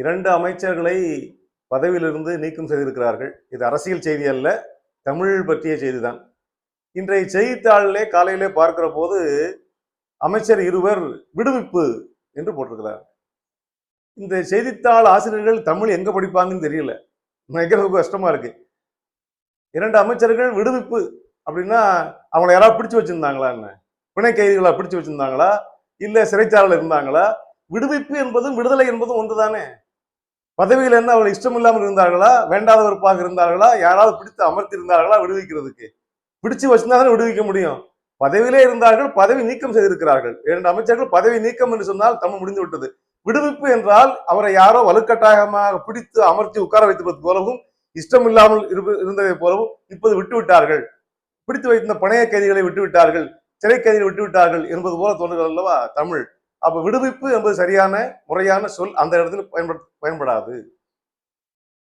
இரண்டு அமைச்சர்களை பதவியிலிருந்து நீக்கம் செய்திருக்கிறார்கள். இது அரசியல் செய்தி அல்ல தமிழ் பற்றிய செய்திதான். இன்றைய செய்தித்தாளிலே காலையிலே பார்க்கிற போது அமைச்சர் இருவர் விடுவிப்பு என்று போட்டிருக்கிறார். இந்த செய்தித்தாள் ஆசிரியர்கள் தமிழ் எங்க படிப்பாங்கன்னு தெரியல. மிகவும் கஷ்டமா இருக்கு. இரண்டு அமைச்சர்கள் விடுவிப்பு அப்படின்னா அவங்களை யாராவது பிடிச்சு வச்சிருந்தாங்களா என்ன? பிணை கைதிகளா பிடிச்சு வச்சிருந்தாங்களா? இல்ல சிறைச்சாலையில் இருந்தாங்களா? விடுவிப்பு என்பதும் விடுதலை என்பதும் ஒன்று தானே பதவியில் என்ன அவர்கள் இஷ்டம் இல்லாமல் இருந்தார்களா வேண்டாதவருப்பாக இருந்தார்களா? யாராவது பிடித்து அமர்த்தி இருந்தார்களா விடுவிக்கிறதுக்கு. பிடிச்சு வச்சிருந்தா தானே விடுவிக்க முடியும். பதவியிலே இருந்தார்கள் பதவி நீக்கம் செய்திருக்கிறார்கள். இரண்டு அமைச்சர்கள் பதவி நீக்கம் என்று சொன்னால் தமிழ் முடிந்து விட்டது. விடுவிப்பு என்றால் அவரை யாரோ வலுக்கட்டாயமாக பிடித்து அமர்த்தி உட்கார வைத்திருப்பது போலவும் இஷ்டம் இல்லாமல் இருந்ததை போலவும் இப்போது விட்டுவிட்டார்கள். பிடித்து வைத்திருந்த பணைய கைதிகளை விட்டு விட்டார்கள் சிறை கைதிகளை விட்டு விட்டார்கள் என்பது போல தோன்றுகிறது அல்லவா? தமிழ். அப்போ விடுவிப்பு என்பது சரியான முறையான சொல் அந்த இடத்தில் பயன்பட பயன்படாது.